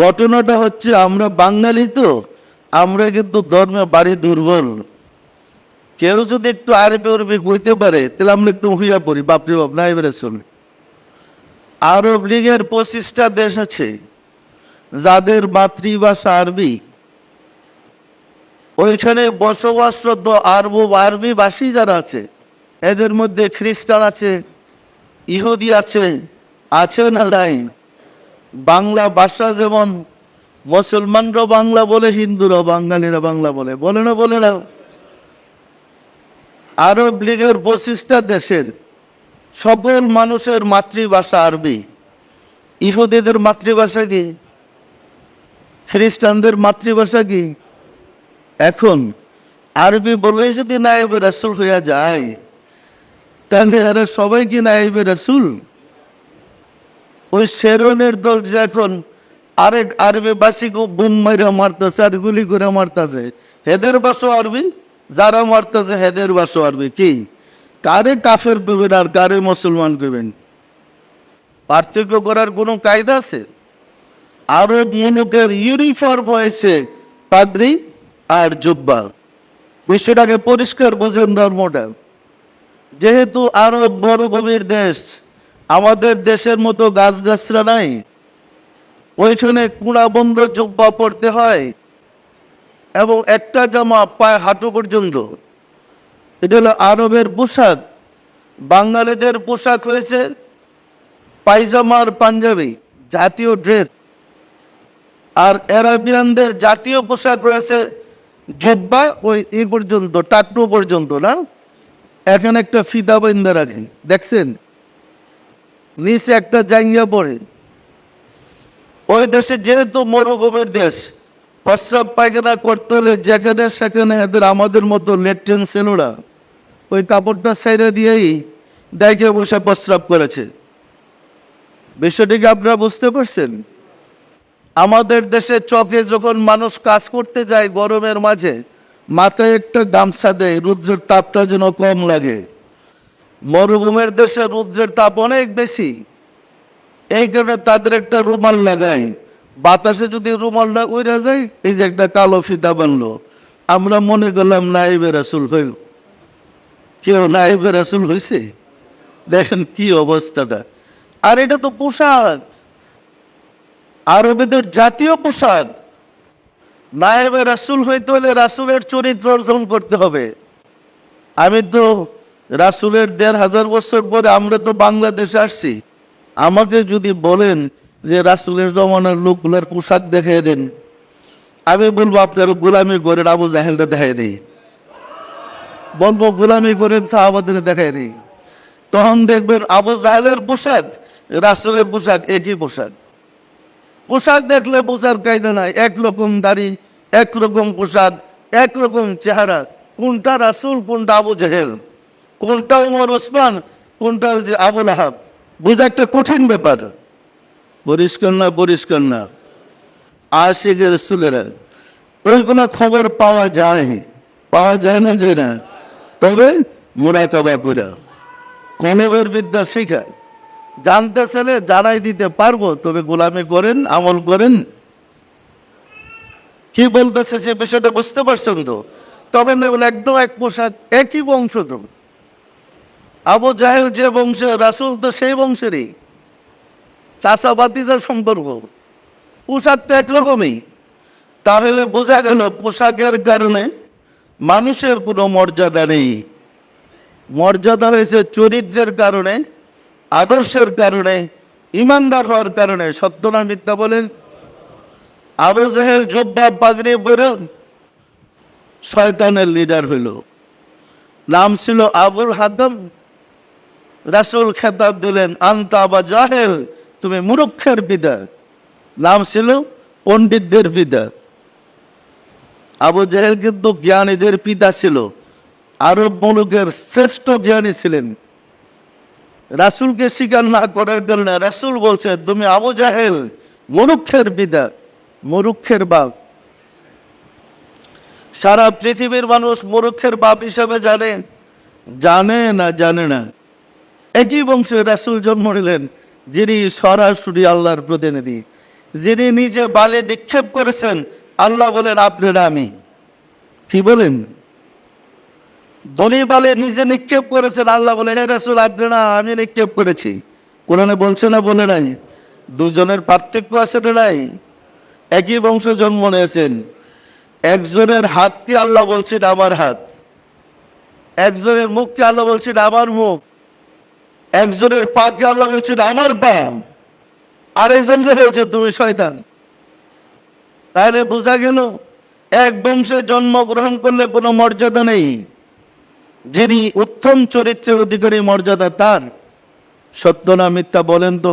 ঘটনাটা হচ্ছে আমরা বাঙালি তো, আমরা কিন্তু ধর্মে বাড়ি দুর্বল। কেউ যদি একটু আরবি উরবি বইতে পারে, তাহলে আমরা একটু হইয়া পড়ি, বাপরে বাপ নাই বেড়ে চলে আরব লীগের পঁচিশটা দেশ আছে, যাদের মাতৃভাষা আরবি। ওইখানে বসবাসরত আরব আরবি ভাষী যারা আছে, এদের মধ্যে খ্রিস্টান আছে, ইহুদি আছে আছে না নাই? বাংলা ভাষা যেমন মুসলমানরা বাংলা বলে, হিন্দুরা বাঙালিরা বাংলা বলে। বলে না বলে না। আরব লীগের পঁচিশটা দেশের সকল মানুষের মাতৃভাষা আরবি। ইহুদিদের মাতৃভাষা কি? খ্রিস্টানদের মাতৃভাষা কি? এখন আরবি বলে যদি নাইবে রাসুল হইয়া যায়, তাহলে এরা সবাই কি নাইবে রাসুল? ওই শেরনের দল যে এখন আরেক আরবি বাসীকে বুম মাইরা মারতেছে আর গুলি করে মারতেছে। হেদের বাসো আরবি, যারা মারতেছে হেদের বাসো আরবি। কি? কারে কাফের করবেন আর কারে মুসলমান করবেন পার্থক্য করার কোনো কায়দা আছে? আরব মুলুকের ইউনিফর্ম হয়েছে পাগড়ি আর জুব্বা। বিষয়টাকে পরিষ্কার বোঝেন ধর্মটা। যেহেতু আরব মরুভূমির দেশ আমাদের দেশের মতো গাছগাছরা নাই। ওইখানে কুড়া বন্ধ জুব্বা পড়তে হয় এবং একটা জামা পায়ে হাঁটু পর্যন্ত। এটা হলো আরবের পোশাক। বাঙালিদের পোশাক হয়েছে পায়জামার পাঞ্জাবি, জাতীয় ড্রেস। আর অ্যারাবিয়ানদের জাতীয় পোশাক রয়েছে জব্বা, ওই এই পর্যন্ত টাকটু পর্যন্ত, না? এখানে একটা ফিতা বাইন্দা রাখে, দেখছেন? নিচে একটা জাঙ্গিয়া পড়ে। ওই দেশে যেহেতু মরুভূমির দেশ, প্রস্রাব পায়খানা করতে হলে যেখানে সেখানে এদের আমাদের মতো লেট্রিন সেলুরা ওই কাপড়টা সাইডে দিয়েই দেখে বসে প্রস্রাব করেছে। বিষয়টিকে আপনারা বুঝতে পারছেন? আমাদের দেশে চকে যখন মানুষ কাজ করতে যায় গরমের মাঝে, মাথায় একটা গামছা দেয়, রুদ্রের তাপটা যেন কম লাগে। মরুভূমির দেশে রুদ্রের তাপ অনেক বেশি। এই কারণে তাদের একটা রুমাল লাগায়। বাতাসে যদি রুমালটা উড়ে যায়, এই যে একটা কালো ফিতা বানলো, আমরা মনে করলাম নাইবে রাসুল হইল কেউ নাইবে রাসুল হয়েছে দেখেন কি অবস্থাটা। আর এটা তো পোশাক। আরবেদের জাতীয় পোশাক। নায়েবে রাসুল হইতে হলে রাসুলের চরিত্র অর্জন করতে হবে। আমি তো রাসুলের দেড় হাজার বছর পরে আমরা তো বাংলাদেশে আসছি। আমাকে যদি বলেন যে রাসুলের জমানার লোকগুলার পোশাক দেখিয়ে দেন, আমি বলব আপনার গোলামি করেন আবু জাহেলটা দেখাই দিই। বলব গোলামি করেন সাহাবাদের দেখাই দিই। তখন দেখবেন আবু জাহেলের পোশাক, রাসুলের পোশাক একই পোশাক। পোশাক দেখলে পোশাক কায়দা নাই, একরকম দাড়ি, একরকম পোশাক, একরকম চেহারা, কোনটা রাসুল, কোনটা আবু জাহেল। কোনটা উমর ওসমান, কোনটা হচ্ছে আবুল আহাব? বোঝা একটা কঠিন ব্যাপার। পরিষ্কার না পরিষ্কার না আশিক রসুলেরা, ওই কোনো খবর পাওয়া যায় পাওয়া যায় না যায় না। তবে মোরাকাবা করে কনবের বিদ্যা শেখায়। জানতে চাইলে জানাই দিতে পারব, তবে গোলামি করেন, আমল করেন। কি বলতেছে সে বিষয়টা বুঝতে পারছেন তো? তবে একদম এক পোশাক, একই বংশ তো আবু জাহেল যে বংশ, রাসুল তো সেই বংশেরই। চাষা বাতিজার সম্পর্ক। পোশাক তো একরকমই। তাহলে বোঝা গেল পোশাকের কারণে মানুষের কোনো মর্যাদা নেই। মর্যাদা হয়েছে চরিত্রের কারণে, আদর্শের কারণে, ইমানদার হওয়ার কারণে। সত্য না মিথ্যা বলেন, আবু জাহেল জব্বা পাগড়ি পরে শয়তানের লিডার হইল। নাম ছিল আবুল হাদম রাসুল খেতাব দিলেন, আন্তা বা জাহেল, তুমি মুরক্ষের পিতা নাম ছিল পণ্ডিতদের পিতা আবু জাহেল কিন্তু জ্ঞানীদের পিতা ছিল। আরব মুলুকের শ্রেষ্ঠ জ্ঞানী ছিলেন। রাসুলকে স্বীকার না করার কারণে রাসুল বলছে, তুমি আবু জাহেল, মরুক্ষের পিতা মরুক্ষের বাপ। সারা পৃথিবীর মানুষ মরুক্ষের বাপ হিসাবে জানে জানে না জানে না। একই বংশে রাসুল জন্ম নিলেন, যিনি সরাসরি আল্লাহর প্রতিনিধি, যিনি নিজে বালে নিক্ষেপ করেছেন, আল্লাহ বলেন, আপনারা আমি। কি বলেন? ধনী বালে নিজে নিক্ষেপ করেছেন, আল্লাহ বলেন, হে রাসূল, আপনারা আমি নিক্ষেপ করেছি। কোরআনে বলছে না বলে নাই? দুজনের পার্থক্য আছে না নাই? একই বংশ জন্ম নিয়েছেন। একজনের হাতকে আল্লাহ বলছেন, আমার হাত। একজনের মুখকে আল্লাহ বলছেন, আমার মুখ। একজনের পাকে আল্লাহ বলছেন, আমার বাম আরেকজনকে হয়েছে তুমি শয়তান। তাহলে বোঝা গেল, এক বংশে জন্মগ্রহণ করলে কোনো মর্যাদা নেই। যিনি উত্তম চরিত্রের অধিকারী, মর্যাদা তার। সত্য না মিথ্যা বলেন তো